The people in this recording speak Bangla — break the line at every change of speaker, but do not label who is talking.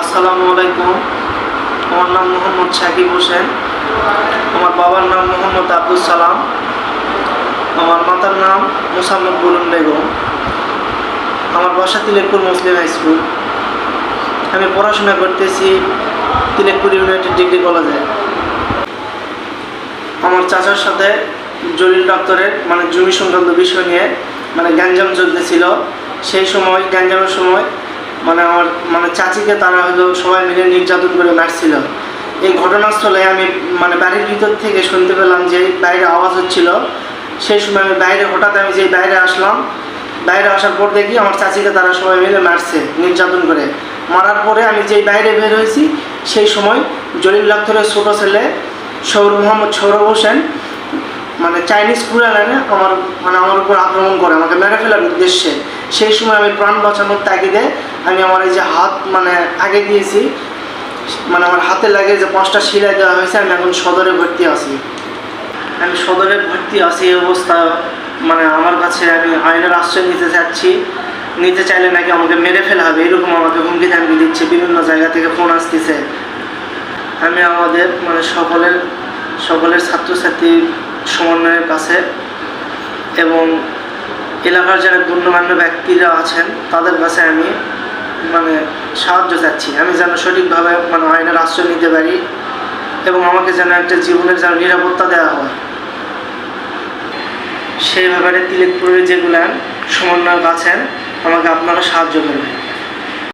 আসসালামু আলাইকুম। আমার নাম মোহাম্মদ সাকিব হোসেন। আমার বাবার নাম মোহাম্মদ আব্দুল সালাম। আমার মাতার নাম মুসাম্মদ বুলুন বেগম। আমার বাসা তিলেকপুর মুসলিম হাই স্কুল। আমি পড়াশোনা করতেছি তিলেকপুর ইউনাইটেড ডিগ্রি কলেজে। আমার চাচার সাথে জলিল দপ্তরের মানে জমি সংক্রান্ত বিষয় নিয়ে মানে গ্যাঞ্জাম চলতেছিল। সেই সময়, গ্যাঞ্জামের সময় মানে আমার মানে চাচিকে তারা হয়তো সবাই মিলে নির্যাতন করে মারছিল। এই ঘটনাস্থলে আমি মানে বাড়ির ভিতর থেকে শুনতে পেলাম যে বাইরে আওয়াজ হচ্ছিল। সেই সময় আমি বাইরে, হঠাৎ আমি যে বাইরে আসলাম, বাইরে আসার পর দেখি আমার চাচিকে তারা সবাই মিলে মারছে, নির্যাতন করে। মারার পরে আমি যেই বাইরে বের হয়েছি, সেই সময় জলিল ডাক্তারের ছোটো ছেলে সৌর মোহাম্মদ সৌরভ হোসেন মানে চাইনিজ কুড়াল এনে আমার মানে আমার উপর আক্রমণ করে, আমাকে মেরে ফেলার উদ্দেশ্যে। সেই সময় আমি প্রাণ বাঁচানোর তাগিদে আমি আমার এই যে হাত মানে আগে দিয়েছি মানে আমার হাতে লাগে যে পাঁচটা সিলাই দেওয়া হয়েছে, আমি এখন সদরে ভর্তি আছি। আমি সদরে ভর্তি আছি এই অবস্থা মানে আমার কাছে আমি আইনের আশ্রয় নিতে চাচ্ছি। নিতে চাইলে নাকি আমাকে মেরে ফেলা হবে, এরকম আমাকে হুমকি ধামকি দিচ্ছে, বিভিন্ন জায়গা থেকে ফোন আসতেছে। আমি আমাদের মানে সকলের সকলের ছাত্রছাত্রী সমন্বয়ের কাছে এবং এলাকার যারা গণ্যমান্য ব্যক্তিরা আছেন, তাদের কাছে আমি মানে সাহায্য চাচ্ছি। আমি যেন সঠিকভাবে মানে আইনের আশ্রয় নিতে পারি এবং আমাকে যেন একটা জীবনের যেন নিরাপত্তা দেওয়া হয়। সেই ব্যাপারে তিলেকপুরের যেগুলো সমন্বয়ক আছেন, আমাকে আপনারা সাহায্য করবেন।